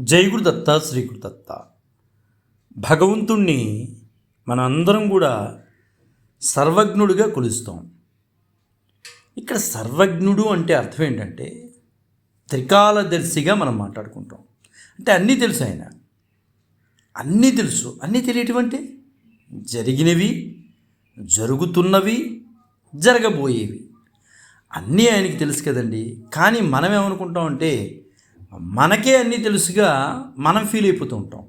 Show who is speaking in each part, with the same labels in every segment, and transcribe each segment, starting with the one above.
Speaker 1: జై గురుదత్త శ్రీ గురుదత్త భగవంతుణ్ణి మనందరం కూడా సర్వజ్ఞుడిగా కొలుస్తాం. ఇక్కడ సర్వజ్ఞుడు అంటే అర్థం ఏంటంటే త్రికాలదర్శిగా మనం మాట్లాడుకుంటాం. అంటే అన్నీ తెలుసు ఆయన. అన్నీ తెలుసు. అన్నీ తెలియటువంటి జరిగినవి జరుగుతున్నవి జరగబోయేవి. అన్నీ ఆయనకి తెలుసు కదండి. కానీ మనం ఏమనుకుంటాం అంటే మనకే అన్నీ తెలుసుగా మనం ఫీల్ అయిపోతూ ఉంటాం.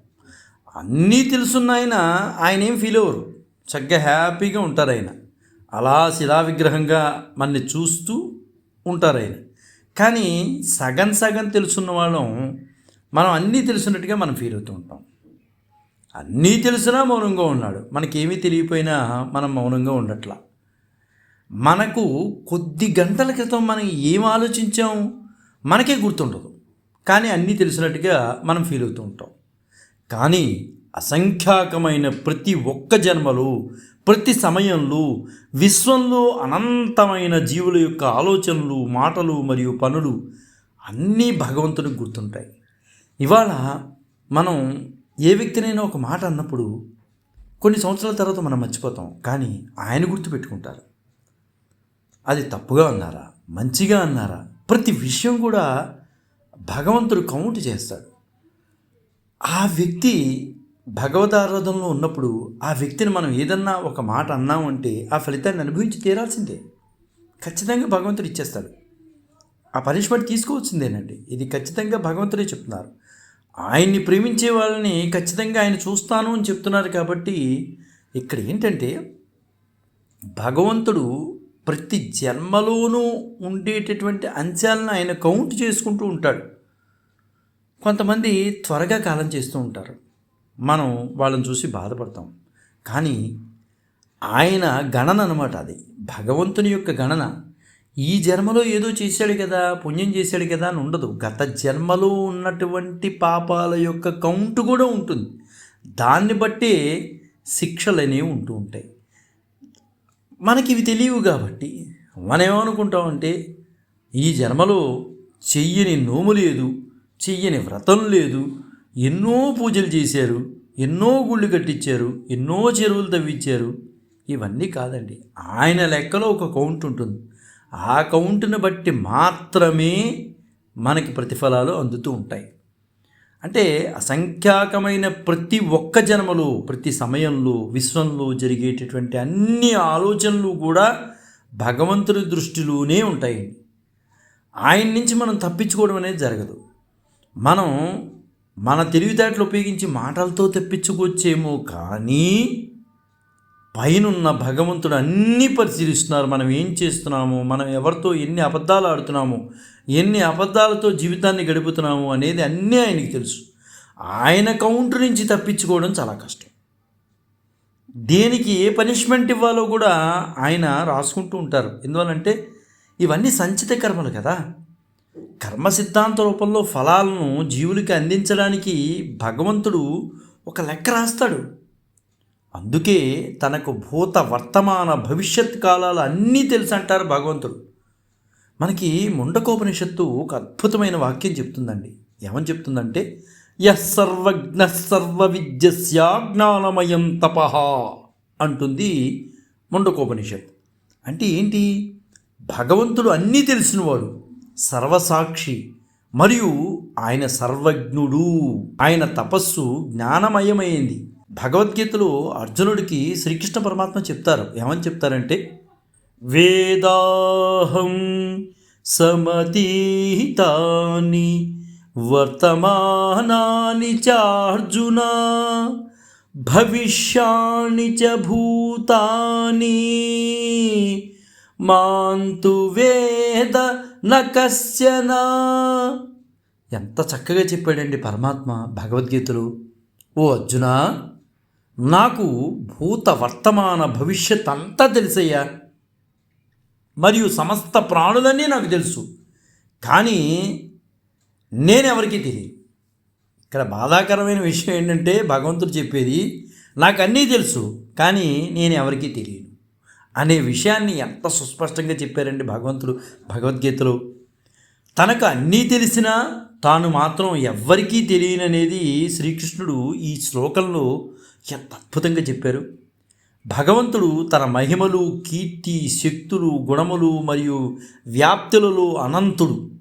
Speaker 1: అన్నీ తెలుసున్న ఆయన ఆయన ఏం ఫీల్ అవ్వరు. చక్కగా హ్యాపీగా ఉంటారు ఆయన. అలా శిలా విగ్రహంగా మనని చూస్తూ ఉంటారు ఆయన. కానీ సగం సగం తెలుసున్న వాళ్ళం మనం అన్నీ తెలుసున్నట్టుగా మనం ఫీల్ అవుతూ ఉంటాం. అన్నీ తెలిసినా మౌనంగా ఉన్నాడు. మనకేమీ తెలియపోయినా మనం మౌనంగా ఉండట్లా. మనకు కొద్ది గంటల క్రితం మనం ఏం ఆలోచించాం? మనకే గుర్తుండదు. కానీ అన్నీ తెలిసినట్టుగా మనం ఫీల్ అవుతూ ఉంటాం. కానీ అసంఖ్యాకమైన ప్రతి ఒక్క జన్మలు ప్రతి సమయంలో విశ్వంలో అనంతమైన జీవుల యొక్క ఆలోచనలు మాటలు మరియు పనులు అన్నీ భగవంతుడికి గుర్తుంటాయి. ఇవాళ మనం ఏ వ్యక్తినైనా ఒక మాట అన్నప్పుడు కొన్ని సంవత్సరాల తర్వాత మనం మర్చిపోతాం కానీ ఆయన గుర్తుపెట్టుకుంటారు అది తప్పుగా అన్నారా? మంచిగా అన్నారా? ప్రతి విషయం కూడా భగవంతుడు కౌంట్ చేస్తాడు. ఆ వ్యక్తి భగవదారాధనలో ఉన్నప్పుడు ఆ వ్యక్తిని మనం ఏదన్నా ఒక మాట అన్నామంటే ఆ ఫలితాన్ని అనుభవించి తీరాల్సిందే. ఖచ్చితంగా భగవంతుడు ఇచ్చేస్తాడు. ఆ పనిష్మెంట్ తీసుకోవాల్సిందేనండి ఇది ఖచ్చితంగా భగవంతుడే చెప్తున్నారు. ఆయన్ని ప్రేమించే వాళ్ళని ఖచ్చితంగా ఆయన చూస్తాను అని చెప్తున్నారు కాబట్టి ఇక్కడ ఏంటంటే భగవంతుడు ప్రతి జన్మలోనూ ఉండేటటువంటి అంశాలను ఆయన కౌంట్ చేసుకుంటూ ఉంటాడు. కొంతమంది త్వరగా కాలం చేస్తూ ఉంటారు. మనం వాళ్ళని చూసి బాధపడతాం. కానీ ఆయన గణన అనమాట అది. భగవంతుని యొక్క గణన. ఈ జన్మలో ఏదో చేశాడు కదా పుణ్యం చేశాడు కదా అని ఉండదు. గత జన్మలో ఉన్నటువంటి పాపాల యొక్క కౌంట్ కూడా ఉంటుంది. దాన్ని బట్టే శిక్షలనేవి ఉంటూ ఉంటాయి. మనకి ఇవి తెలియవు కాబట్టి మనం ఏమనుకుంటామంటే ఈ జన్మలో చెయ్యని నోము లేదు చెయ్యని వ్రతం లేదు ఎన్నో పూజలు చేశారు ఎన్నో గుళ్ళు కట్టించారు ఎన్నో చెరువులు తవ్వించారు ఇవన్నీ కాదండి. ఆయన లెక్కలో ఒక కౌంట్ ఉంటుంది. ఆ కౌంటును బట్టి మాత్రమే మనకి ప్రతిఫలాలు అందుతూ ఉంటాయి. అంటే అసంఖ్యాకమైన ప్రతి ఒక్క జన్మలో ప్రతి సమయంలో విశ్వంలో జరిగేటటువంటి అన్ని ఆలోచనలు కూడా భగవంతుడి దృష్టిలోనే ఉంటాయి. ఆయన నుంచి మనం తప్పించుకోవడం అనేది జరగదు. మనం మన తెలివితేటలు ఉపయోగించి మాటలతో తప్పించుకోవచ్చేమో కానీ పైనున్న భగవంతుడు అన్నీ పరిశీలిస్తున్నారు. మనం ఏం చేస్తున్నాము? మనం ఎవరితో ఎన్ని అబద్ధాలు ఆడుతున్నాము? ఎన్ని అబద్ధాలతో జీవితాన్ని గడుపుతున్నాము అనేది అన్నీ ఆయనకి తెలుసు. ఆయన కౌంటర్ నుంచి తప్పించుకోవడం చాలా కష్టం. దేనికి ఏ పనిష్మెంట్ ఇవ్వాలో కూడా ఆయన రాసుకుంటూ ఉంటారు. ఎందువల్లంటే ఇవన్నీ సంచిత కర్మలు కదా. కర్మ సిద్ధాంత రూపంలో ఫలాలను జీవులకి అందించడానికి భగవంతుడు ఒక లెక్క రాస్తాడు. అందుకే తనకు భూత వర్తమాన భవిష్యత్ కాలాలు అన్నీ తెలుసు అంటారు భగవంతుడు. మనకి ముండకోపనిషత్తు ఒక అద్భుతమైన వాక్యం చెప్తుందండి. ఏమని చెప్తుందంటే యః సర్వజ్ఞ సర్వ విద్యస్యాజ్ఞానమయం తపహ అంటుంది ముండకోపనిషత్ అంటే ఏంటి? భగవంతుడు అన్నీ తెలిసినవాడు సర్వసాక్షి మరియు ఆయన సర్వజ్ఞుడు ఆయన తపస్సు జ్ఞానమయమైంది. భగవద్గీతలో అర్జునుడికి శ్రీకృష్ణ పరమాత్మ చెప్తారు. ఏమని చెప్తారంటే వేదాహం సమతీతాని వర్తమానాని చార్జున భవిష్యాణి చ భూతాని మాంతు వేద న ఎంత చక్కగా చెప్పాడండి పరమాత్మ భగవద్గీతలో. ఓ అర్జున నాకు భూత వర్తమాన భవిష్యత్ అంతా తెలుసయ్యా. మరియు సమస్త ప్రాణులన్నీ నాకు తెలుసు. కానీ నేనెవరికి తెలియదు. ఇక్కడ బాధాకరమైన విషయం ఏంటంటే భగవంతుడు చెప్పేది నాకు అన్నీ తెలుసు కానీ నేను ఎవరికీ తెలియను. అనే విషయాన్ని ఎంత సుస్పష్టంగా చెప్పారండి భగవంతుడు భగవద్గీతలో. తనకు అన్నీ తెలిసినా తాను మాత్రం ఎవ్వరికీ తెలియననేది శ్రీకృష్ణుడు ఈ శ్లోకంలో ఎంత అద్భుతంగా చెప్పారు. భగవంతుడు తన మహిమలు కీర్తి శక్తులు గుణములు మరియు వ్యాప్తులలో అనంతుడు.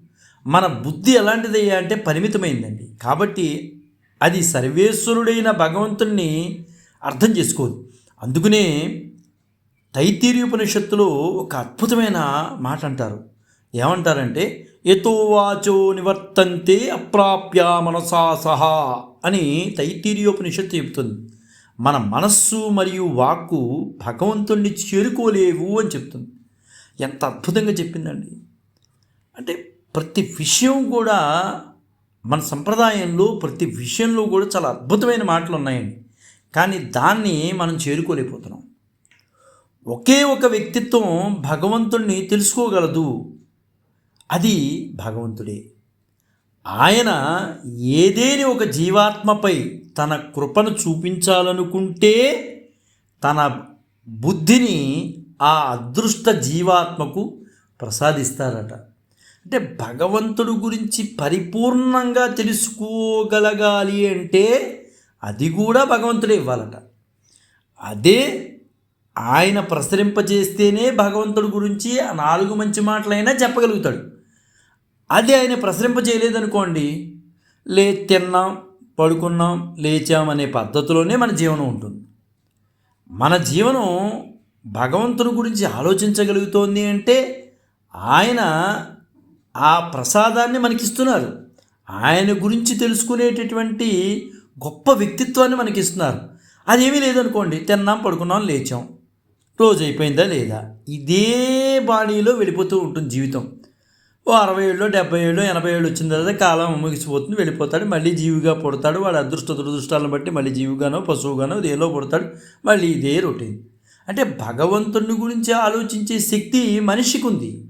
Speaker 1: మన బుద్ధి ఎలాంటిదయ్యా అంటే పరిమితమైందండి. కాబట్టి అది సర్వేశ్వరుడైన భగవంతుణ్ణి అర్థం చేసుకోదు. అందుకనే తైతీర్యోపనిషత్తులో ఒక అద్భుతమైన మాట అంటారు ఏమంటారంటే యతోవాచో నివర్తంతే అప్రాప్య మనసా సహా అని తైతీర్యోపనిషత్తు చెబుతుంది. మన మనస్సు మరియు వాక్కు భగవంతుణ్ణి చేరుకోలేవు అని చెప్తుంది. ఎంత అద్భుతంగా చెప్పిందండి. అంటే ప్రతి విషయం కూడా మన సంప్రదాయంలో ప్రతి విషయంలో కూడా చాలా అద్భుతమైన మాటలు ఉన్నాయండి. కానీ దాన్ని మనం చేరుకోలేకపోతున్నాం. ఒకే ఒక వ్యక్తిత్వం భగవంతుణ్ణి తెలుసుకోగలదు. అది భగవంతుడే. ఆయన ఏదేని ఒక జీవాత్మపై తన కృపను చూపించాలనుకుంటే తన బుద్ధిని ఆ అదృష్ట జీవాత్మకు ప్రసాదిస్తారట. అంటే భగవంతుడు గురించి పరిపూర్ణంగా తెలుసుకోగలగాలి అంటే అది కూడా భగవంతుడే ఇవ్వాలట. అదే ఆయన ప్రసరింపజేస్తేనే భగవంతుడి గురించి ఆ నాలుగు మంచి మాటలైనా చెప్పగలుగుతాడు. అది ఆయన ప్రసరింపజేయలేదనుకోండి లే తిన్నాం పడుకున్నాం లేచాం అనే పద్ధతిలోనే మన జీవనం ఉంటుంది. మన జీవనం భగవంతుని గురించి ఆలోచించగలుగుతోంది అంటే ఆయన ఆ ప్రసాదాన్ని మనకిస్తున్నారు. ఆయన గురించి తెలుసుకునేటటువంటి గొప్ప వ్యక్తిత్వాన్ని మనకిస్తున్నారు. అదేమీ లేదనుకోండి తిన్నాం పడుకున్నాం లేచాం రోజు అయిపోయిందా లేదా? ఇదే బాణీలో వెళ్ళిపోతూ ఉంటుంది జీవితం. ఓ అరవై ఏళ్ళు డెబ్బై ఏళ్ళు ఎనభై ఏళ్ళు వచ్చిన తర్వాత కాలం ముగిసిపోతుంది వెళ్ళిపోతాడు మళ్ళీ జీవిగా పుడతాడు. వాడు అదృష్ట దురదృష్టాలను బట్టి మళ్ళీ జీవిగానో పశువుగానో దేలో పుడతాడు. మళ్ళీ ఇదే రొటీన్. అంటే భగవంతుని గురించి ఆలోచించే శక్తి మనిషికి ఉంది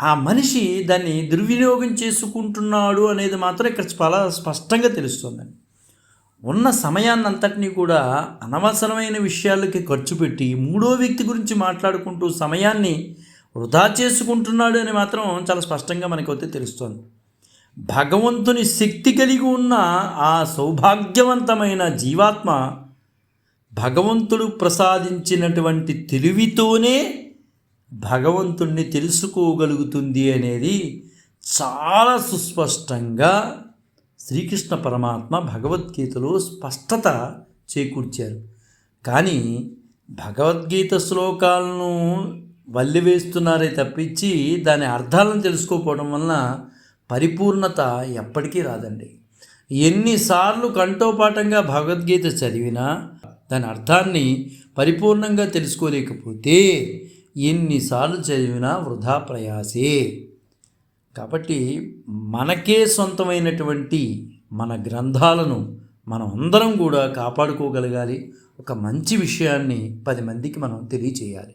Speaker 1: ఆ మనిషి దాన్ని దుర్వినియోగం చేసుకుంటున్నాడు అనేది మాత్రం ఇక్కడ చాలా స్పష్టంగా తెలుస్తుందండి ఉన్న సమయాన్నంతటినీ కూడా అనవసరమైన విషయాలకి ఖర్చు పెట్టి మూడో వ్యక్తి గురించి మాట్లాడుకుంటూ సమయాన్ని వృధా చేసుకుంటున్నాడు అని మాత్రం చాలా స్పష్టంగా మనకైతే తెలుస్తోంది. భగవంతుని శక్తి కలిగి ఉన్న ఆ సౌభాగ్యవంతమైన జీవాత్మ భగవంతుడు ప్రసాదించినటువంటి తెలివితోనే భగవంతుణ్ణి తెలుసుకోగలుగుతుంది అనేది చాలా సుస్పష్టంగా శ్రీకృష్ణ పరమాత్మ భగవద్గీతలో స్పష్టత చేకూర్చారు. కానీ భగవద్గీత శ్లోకాలను వల్లి వేస్తున్నారే తప్పించి దాని అర్థాలను తెలుసుకోకపోవడం వలన పరిపూర్ణత ఎప్పటికీ రాదండి. ఎన్నిసార్లు కంఠోపాఠంగా భగవద్గీత చదివినా దాని అర్థాన్ని పరిపూర్ణంగా తెలుసుకోలేకపోతే ఎన్నిసార్లు చదివినా వృధా ప్రయాసే. కాబట్టి మనకే సొంతమైనటువంటి మన గ్రంథాలను మనం అందరం కూడా కాపాడుకోగలగాలి. ఒక మంచి విషయాన్ని పది మందికి మనం తెలియచేయాలి.